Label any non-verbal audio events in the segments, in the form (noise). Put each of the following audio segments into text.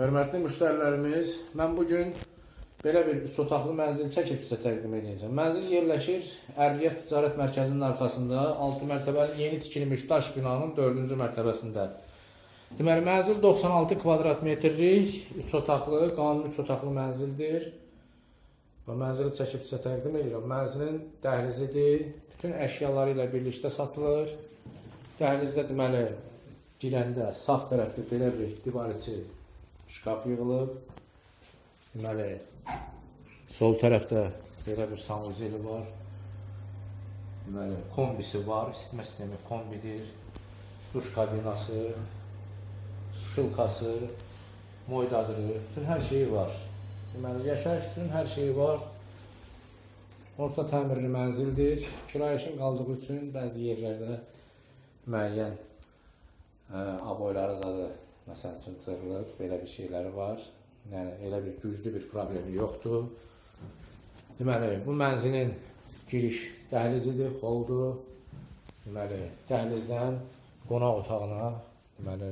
Hörmətli müştərilərimiz, mən bu gün belə bir üç otaqlı mənzil çəkib sizə təqdim edəcəm. Mənzil yerləşir Ərriyyət Ticarət Mərkəzinin arxasında 6 mərtəbəli yeni tikilmiş daş binanın 4-cü mərtəbəsində. Deməli, mənzil 96 kvadrat metrlik, 3 otaqlı, qanuni 3 otaqlı mənzildir. Və mənzili çəkib sizə təqdim edirəm. Mənzilin dəhlizidir, bütün əşyaları ilə birlikdə satılır. Dəhlizdə deməli, girəndə sağ tərəfdə belə bir divar içi şkaf yığılıb. Deməli, sol tərəfdə belə bir sanuzeli var. Deməli, kombisi var, isitmə sistemi kombidir. Duş kabinası, şılkası, moydadırı, bütün hər şeyi var. Deməli, yaşayış üçün hər şeyi var. Orta təmirli mənzildir. Kirayəşin qaldığı üçün bəzi yerlərdə müəyyən ə, aboyları zadı cırılıb, belə bir şeyləri var. Yəni elə bir güclü bir problemi yoxdur. Deməli, bu mənzilin giriş dəhlizidir, holdur. Deməli, dəhlizdən qonaq otağına, deməli,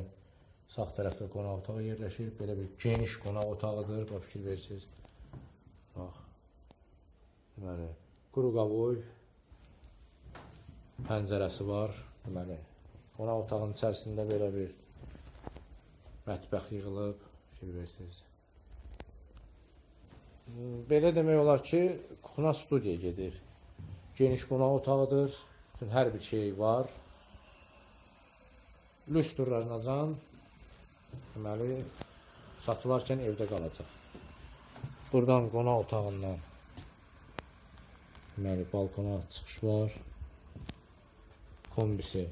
sağ tərəfdə qonaq otağı yerləşir. Belə bir geniş qonaq otağıdır, bax fikir verirsiniz. Bax. Deməli, quru qavoy pəncərəsi var. Deməli, qonaq otağının içərisində belə bir mətbəx yığılıb, fikir verirsiniz. Hmm, Belə demək olar ki, kuxna studiya gedir. Geniş qonaq otağıdır. Bütün hər bir şey var. Lüstrlarına can deməli satılarkən evdə qalacaq. Buradan qonaq otağından deməli balkona çıxış var. Kombisi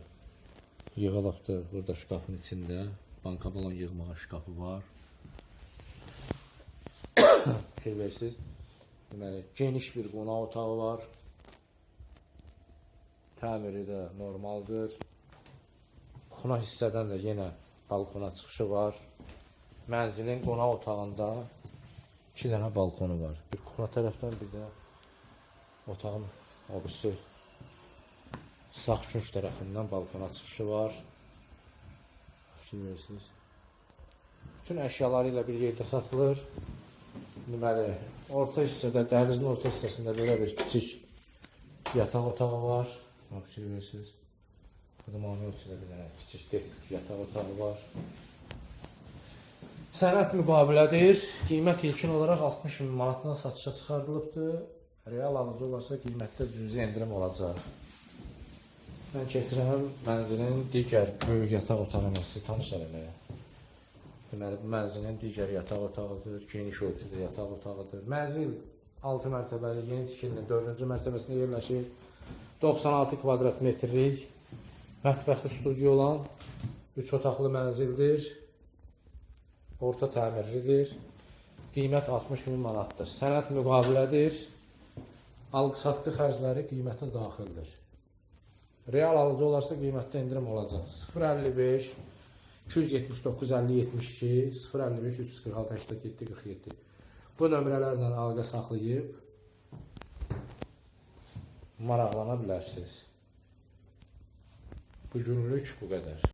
yığılıbdır burada şkafın içində. Banka balon yığmağa şkafı var. (coughs) Fikir verirsiniz. Deməli, geniş bir qonaq otağı var. Təmiri də normaldır. Xuna hissədən də yenə balkona çıxışı var. Mənzilin qonaq otağında iki dənə balkonu var. Bir xuna tərəfdən, bir də otağın o birisi sağ künc tərəfindən balkona çıxışı var. Fikir verirsiniz. Bütün əşyaları ilə bir yerdə satılır. Deməli, orta hissədə, dəhlizin orta hissəsində belə bir kiçik yataq otağı var. Bax, fikir verirsiniz. Xidmani ölçüdə bir dənə kiçik desk yataq otağı var. Sənəd müqavilədir. Qiymət ilkin olaraq 60 min manatdan satışa çıxarılıbdır. Real alıcı olarsa qiymətdə cüzi endirim olacaq. Mən keçirəm mənzilin digər böyük yataq otağını sizə tanış eləməyə. Deməli, bu mənzilin digər yataq otağıdır, geniş ölçüdə yataq otağıdır. Mənzil 6 mərtəbəli, yeni tikilinin 4-cü mərtəbəsində yerləşir. 96 kvadrat metrlik mətbəxi studiya olan 3 otaqlı mənzildir. Orta təmirlidir. Qiymət 60 min manatdır. Sənəd müqavilədir. Alqı-satqı xərcləri qiymətə daxildir. Real alıcı olarsa qiymətdə endirim olacaq. 055 279 50 72 055 346 87 47 Bu nömrələrlə əlaqə saxlayıb maraqlana bilərsiniz. Bu günlük bu qədər.